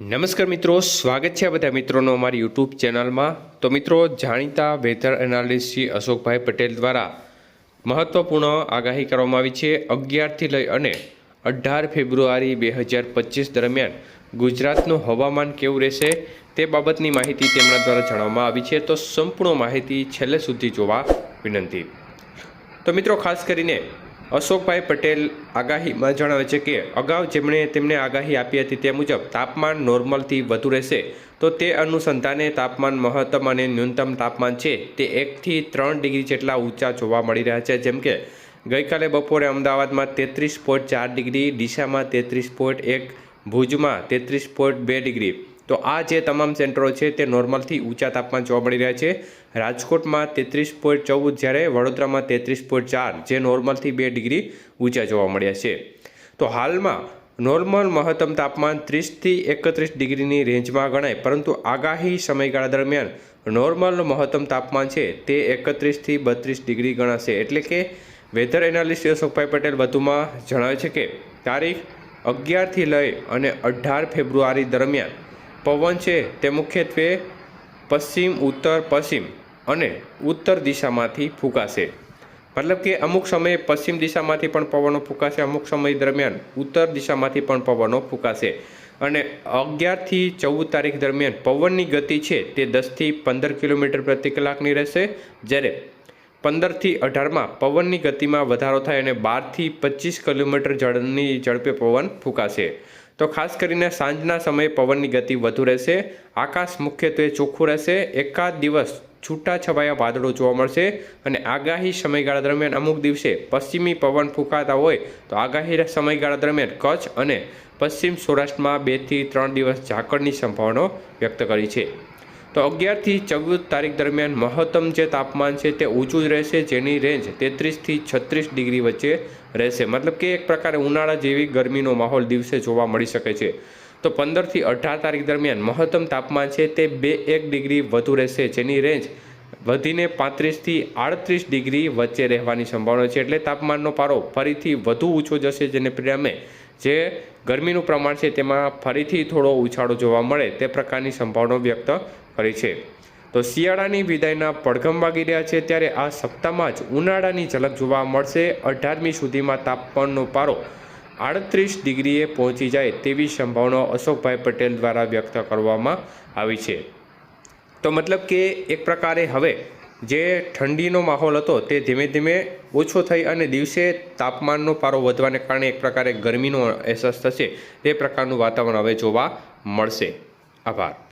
નમસ્કાર મિત્રો, સ્વાગત છે આ બધા મિત્રોનો અમારી યુટ્યુબ ચેનલમાં. તો મિત્રો, જાણીતા વેધર એનાલિસ્ટ શ્રી અશોકભાઈ પટેલ દ્વારા મહત્વપૂર્ણ આગાહી કરવામાં આવી છે. અગિયારથી લઈ અને અઢાર ફેબ્રુઆરી બે હજાર પચીસ દરમિયાન ગુજરાતનું હવામાન કેવું રહેશે તે બાબતની માહિતી તેમના દ્વારા જણાવવામાં આવી છે. તો સંપૂર્ણ માહિતી છેલ્લે સુધી જોવા વિનંતી. તો મિત્રો, ખાસ કરીને અશોકભાઈ પટેલ આગાહીમાં જણાવે છે કે અગાઉ જેમણે તેમને આગાહી આપી હતી તે મુજબ તાપમાન નોર્મલથી વધુ રહેશે. તો તે અનુસંધાને તાપમાન મહત્તમ અને ન્યૂનતમ તાપમાન છે તે એકથી ત્રણ ડિગ્રી જેટલા ઊંચા જોવા મળી રહ્યા છે. જેમ કે ગઈકાલે બપોરે અમદાવાદમાં તેત્રીસ પોઈન્ટ ચાર ડિગ્રી, ડીસામાં તેત્રીસ પોઈન્ટ એક, ભુજમાં તેત્રીસ પોઈન્ટ બે ડિગ્રી તો આ જે તમામ સેન્ટરો છે તે નોર્મલથી ઊંચા તાપમાન જોવા મળી રહ્યા છે. રાજકોટમાં તેત્રીસ પોઈન્ટ ચૌદ જ્યારે વડોદરામાં તેત્રીસ પોઈન્ટ ચાર, જે નોર્મલથી બે ડિગ્રી ઊંચા જોવા મળ્યા છે. તો હાલમાં નોર્મલ મહત્તમ તાપમાન ત્રીસથી એકત્રીસ ડિગ્રીની રેન્જમાં ગણાય, પરંતુ આગાહી સમયગાળા દરમિયાન નોર્મલ મહત્તમ તાપમાન છે તે એકત્રીસથી બત્રીસ ડિગ્રી ગણાશે. એટલે કે વેધર એનાલિસ્ટ અશોકભાઈ પટેલ વધુમાં જણાવે છે કે તારીખ અગિયારથી લઈ અને અઢાર ફેબ્રુઆરી દરમિયાન પવન છે તે મુખ્યત્વે પશ્ચિમ, ઉત્તર, પશ્ચિમ અને ઉત્તર દિશામાંથી ફૂંકાશે. મતલબ કે અમુક સમયે પશ્ચિમ દિશામાંથી પણ પવનો ફૂંકાશે, અમુક સમય દરમિયાન ઉત્તર દિશામાંથી પણ પવનો ફૂંકાશે. અને અગિયારથી ચૌદ તારીખ દરમિયાન પવનની ગતિ છે તે દસથી પંદર કિલોમીટર પ્રતિ કલાકની રહેશે, જ્યારે પંદરથી અઢારમાં પવનની ગતિમાં વધારો થાય અને બારથી પચીસ કિલોમીટર ઝડપની ઝડપે પવન ફૂંકાશે. તો ખાસ કરીને સાંજના સમયે પવનની ગતિ વધુ રહેશે, આકાશ મુખ્યત્વે ચોખ્ખું રહેશે, એકાદ દિવસ છૂટા છવાયા વાદળો જોવા મળશે અને આગાહી સમયગાળા દરમિયાન અમુક દિવસે પશ્ચિમી પવન ફૂંકાતા હોય તો આગાહી સમયગાળા દરમિયાન કચ્છ અને પશ્ચિમ સૌરાષ્ટ્રમાં બેથી ત્રણ દિવસ ઝાકળની સંભાવના વ્યક્ત કરી છે. તો અગિયારથી ચૌદ તારીખ દરમિયાન મહત્તમ જે તાપમાન છે તે ઊંચું જ રહેશે, જેની રેન્જ તેત્રીસથી છત્રીસ ડિગ્રી વચ્ચે રહેશે. મતલબ કે એક પ્રકારે ઉનાળા જેવી ગરમીનો માહોલ દિવસે જોવા મળી શકે છે. તો પંદરથી અઢાર તારીખ દરમિયાન મહત્તમ તાપમાન છે તે બે એક ડિગ્રી વધુ રહેશે, જેની રેન્જ વધીને પાંત્રીસથી આડત્રીસ ડિગ્રી વચ્ચે રહેવાની સંભાવના છે. એટલે તાપમાનનો પારો ફરીથી વધુ ઊંચો જશે, જેને પરિણામે જે ગરમીનું પ્રમાણ છે તેમાં ફરીથી થોડો ઉછાળો જોવા મળે તે પ્રકારની સંભાવના વ્યક્ત કરી છે. તો શિયાળાની વિદાયના પડઘમ વાગી રહ્યા છે ત્યારે આ સપ્તાહમાં જ ઉનાળાની ઝલક જોવા મળશે. અઢારમી સુધીમાં તાપમાનનો પારો આડત્રીસ ડિગ્રીએ પહોંચી જાય તેવી સંભાવના અશોકભાઈ પટેલ દ્વારા વ્યક્ત કરવામાં આવી છે. તો મતલબ કે એક પ્રકારે હવે જે ઠંડીનો માહોલ હતો તે ધીમે ધીમે ઓછો થઈ અને દિવસે તાપમાનનો પારો વધવાને કારણે એક પ્રકારે ગરમીનો અહેસાસ થશે. તે પ્રકારનું વાતાવરણ હવે જોવા મળશે. આભાર.